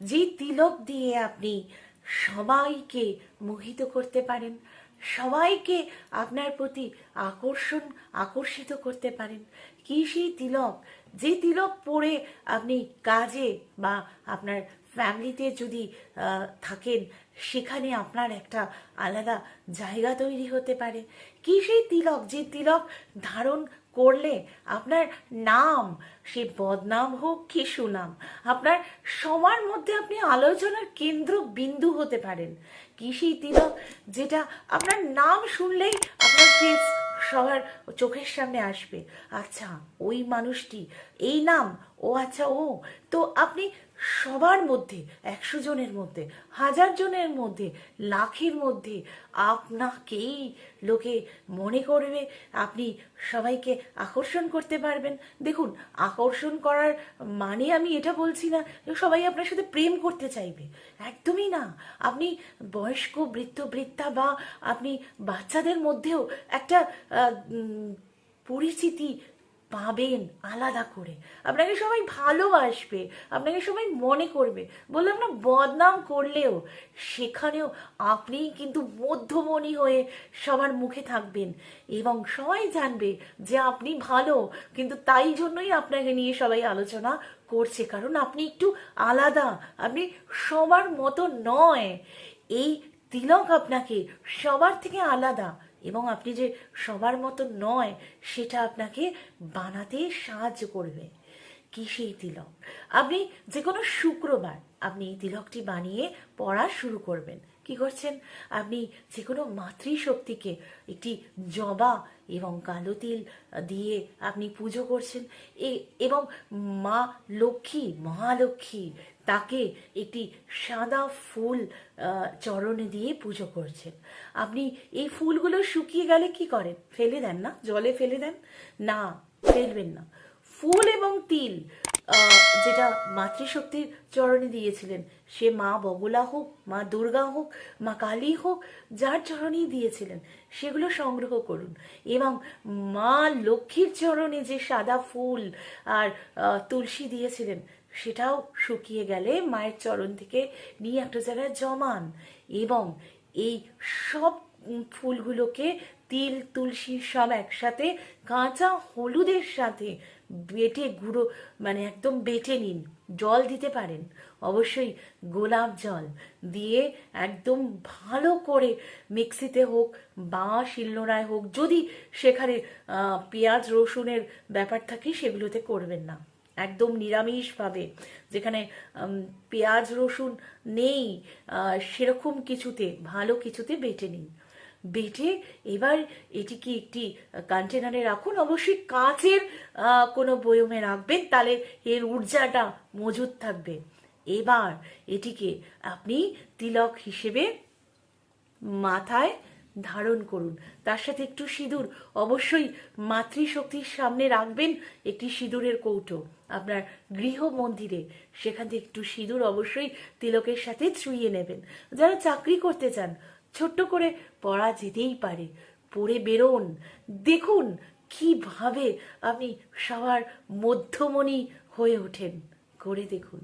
যে তিলক দিয়ে আপনি সবাইকে মোহিত করতে পারেন, সবাইকে আপনার প্রতি আকর্ষণ, আকর্ষিত করতে পারেন, কি সেই তিলক? যে তিলক পরে আপনি কাজে বা আপনার ফ্যামিলিতে যদি থাকেন, সেখানে আপনার একটা আলাদা জায়গা তৈরি হতে পারে। কি সেই তিলক, যে তিলক ধারণ করলে আপনার নাম, সে বদনাম হোক কি সুনাম, আপনার সবার মধ্যে আপনি আলোচনার কেন্দ্র বিন্দু হতে পারেন। কি সেই তিলক যেটা আপনার নাম শুনলেই আপনার ফেস সবার চোখের সামনে আসবে। আচ্ছা ওই মানুষটি, এই নাম, ও আচ্ছা ও, তো আপনি সবার মধ্যে, একশো জনের মধ্যে, হাজার জনের মধ্যে, লাখের মধ্যে আপনাকেই লোকে মনে করবে, আপনি সবাইকে আকর্ষণ করতে পারবেন। দেখুন, আকর্ষণ করার মানে আমি এটা বলছি না সবাই আপনার সাথে প্রেম করতে চাইবে। একদমই না। আপনি বয়স্ক, বৃদ্ধ, বৃদ্ধা বা আপনি বাচ্চাদের মধ্যেও একটা পরিচিতি পাবেন আলাদা করে। আপনাকে সবাই ভালোবাসবে, আপনাকে সবাই মনে করবে। বললাম না, বদনাম করলেও সেখানেও আপনি কিন্তু মধ্যমণি হয়ে সবার মুখে থাকবেন এবং সবাই জানবে যে আপনি ভালো, কিন্তু তাই জন্যই আপনাকে নিয়ে সবাই আলোচনা করছে। কারণ আপনি একটু আলাদা, আপনি সবার মতো নয়। এই তিলক আপনাকে সবার থেকে আলাদা। এবং আপনি যে সবার মতো নয় সেটা আপনাকে বানাতে সাহায্য করবে। কি সেই তিলক? আপনি যে কোনো শুক্রবার আপনি এই তিলকটি বানিয়ে পড়া শুরু করবেন। কি করছেন? আপনি যে কোনো মাতৃশক্তিকে একটি জবা এবং কালো তিল দিয়ে আপনি পুজো করছেন এবং মা লক্ষ্মী, মহালক্ষ্মী তাকে একটি সাদা ফুল চরণে দিয়ে পুজো করছেন। আপনি এই ফুলগুলো শুকিয়ে গেলে কি করেন? ফেলে দেন না? জলে ফেলে দেন? না, ফেলবেন না। ফুল এবং তিল যেটা মাতৃশক্তির চরণে দিয়েছিলেন। সে মা বগলা হোক, মা দুর্গা হোক, মা কালী হোক, যার চরণেই দিয়েছিলেন, সেগুলো সংগ্রহ করুন। এবং মা লক্ষ্মীর চরণে যে সাদা ফুল আর তুলসী দিয়েছিলেন, সেটাও শুকিয়ে গেলে মায়ের চরণ থেকে নিয়ে একটা জায়গায় জমান। এবং এই সব ফুলগুলোকে তিল, তুলসী সব একসাথে কাঁচা হলুদের সাথে বেটে গুঁড়ো মানে একদম বেটে নিন। জল দিতে পারেন। অবশ্যই গোলাপ জল দিয়ে একদম ভালো করে মিক্সিতে হোক বা শিলনোড়ায় হোক, যদি সেখানে পেঁয়াজ, রসুনের ব্যাপার থাকে সেগুলোতে করবেন না। একদম নিরামিষভাবে। যেখানে পেঁয়াজ, রসুন নেই সেরকম কিছুতে, ভালো কিছুতে বেটে নিন। বেটে এবার এটিকে একটি কন্টেনারে রাখুন। অবশ্যই কাঁচের কোনো বয়মে রাখবেন, তাহলে এর ঊর্জাটা মজুদ থাকবে। এবার এটিকে আপনি তিলক হিসেবে মাথায় ধারণ করুন। তার সাথে একটু সিঁদুর, অবশ্যই মাতৃশক্তির সামনে রাখবেন একটি সিঁদুরের কৌটো। আপনার গৃহ মন্দিরে সেখান থেকে একটু সিঁদুর অবশ্যই তিলকের সাথে ছুঁয়ে নেবেন। যারা চাকরি করতে চান ছোট্ট করে পড়া যেতেই পারে। পড়ে বেরোন। দেখুন কীভাবে আপনি সবার মধ্যমণি হয়ে ওঠেন। করে দেখুন।